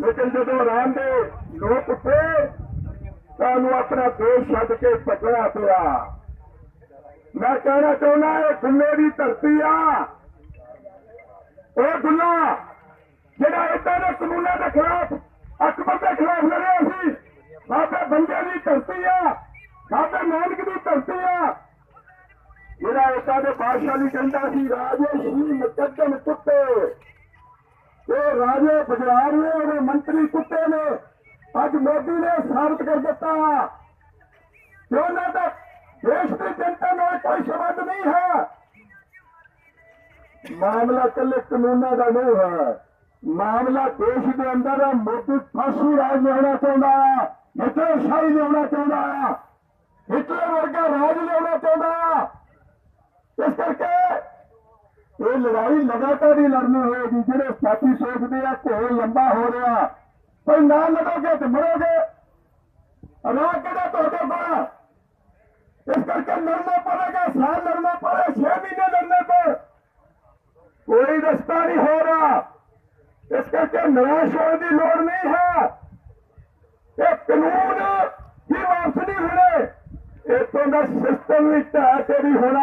ਲੇਕਿਨ ਜਦੋਂ ਰਾਮ ਦੇ ਲੋਕ ਉੱਠੇ ਤਾਂ ਉਹਨੂੰ ਆਪਣਾ ਦੇਸ਼ ਛੱਡ ਕੇ ਭੱਜਣਾ ਪਿਆ। ਮੈਂ ਕਹਿਣਾ ਚਾਹੁੰਦਾ ਇਹ ਗੁੱਲੇ ਦੀ ਧਰਤੀ ਆ। ਉਹ ਗੁੱਲਾ ਜਿਹੜਾ ਇਦਾਂ ਦੇ ਕਾਨੂੰਨਾਂ ਦੇ ਖਿਲਾਫ, ਅਕਬਰ ਦੇ ਖਿਲਾਫ ਲੜਿਆ ਸੀ ਸਾਡੇ ਬੰਦੇ ਦੀ ਧਰਤੀ ਆ ਸਾਡੇ ਨਾਨਕ ਦੀ ਧਰਤੀ ਆ। ਜਿਹੜਾ ਇਦਾਂ ਦੇ ਬਾਦਸ਼ਾਹ ਲਈ ਕਹਿੰਦਾ ਸੀ, ਰਾਜ ਰਾਜੇ ਬਜਰਾਰ ਨੇ, ਉਹਦੇ ਮੰਤਰੀ ਕੁੱਤੇ ਨੇ। ਅੱਜ ਮੋਦੀ ਨੇ ਸਾਬਤ ਕਰ ਦਿੱਤਾ। ਕਿ ਉਹਨਾਂ ਦਾ ਦੇਸ਼ ਦੀ ਜਨਤਾ ਨਾਲ ਕੋਈ ਸੰਬੰਧ ਨਹੀਂ ਹੈ। ਮਾਮਲਾ ਕੱਲੇ ਕਾਨੂੰਨਾਂ ਦਾ ਨਹੀਂ ਹੈ। ਮਾਮਲਾ ਦੇਸ਼ ਦੇ ਅੰਦਰ ਮੋਦੀ ਫਾਸੀ ਰਾਜ ਲਿਆਉਣਾ ਚਾਹੁੰਦਾ ਆ ਹਿਟਲਰ ਸ਼ਾਹੀ ਲਿਆਉਣਾ ਚਾਹੁੰਦਾ ਆ ਹਿਟਲਰ ਵਰਗਾ ਰਾਜ ਲਿਆਉਣਾ ਚਾਹੁੰਦਾ ਆ ਇਸ ਕਰਕੇ ਇਹ ਲੜਾਈ ਲਗਾਤਾਰ ਹੀ ਲੜਨੀ ਹੋਏਗੀ, ਜਿਹੜੇ ਸਾਥੀ ਸੋਚਦੇ ਆ ਘੋਲ ਲੰਬਾ ਹੋ ਰਿਹਾ। ਪਰ ਨਾ ਲੜੋਗੇ ਤੇ ਮਰੋਗੇ। ਰਾਹ ਕਿਹੜਾ ਤੁਹਾਡੇ ਕੋਲ? ਇਸ ਕਰਕੇ ਲੜਨਾ ਪੜੇਗਾ ਸਾਲ ਲੜਨਾ ਪੜੇ 6 ਮਹੀਨੇ ਲੜਨੇ ਪਰ ਕੋਈ ਰਸਤਾ ਨਹੀਂ ਹੋ ਰਿਹਾ। ਇਸ ਕਰਕੇ ਨਿਰਾਸ਼ ਹੋਣ ਦੀ ਲੋੜ ਨਹੀਂ ਹੈ। ਇਹ ਕਾਨੂੰਨ ਹੀ ਵਾਪਸ ਨਹੀਂ ਹੋਣੇ। ਇੱਥੋਂ ਦਾ ਸਿਸਟਮ ਵੀ ਢਾਹ ਕੇ ਵੀ ਹੋਣਾ।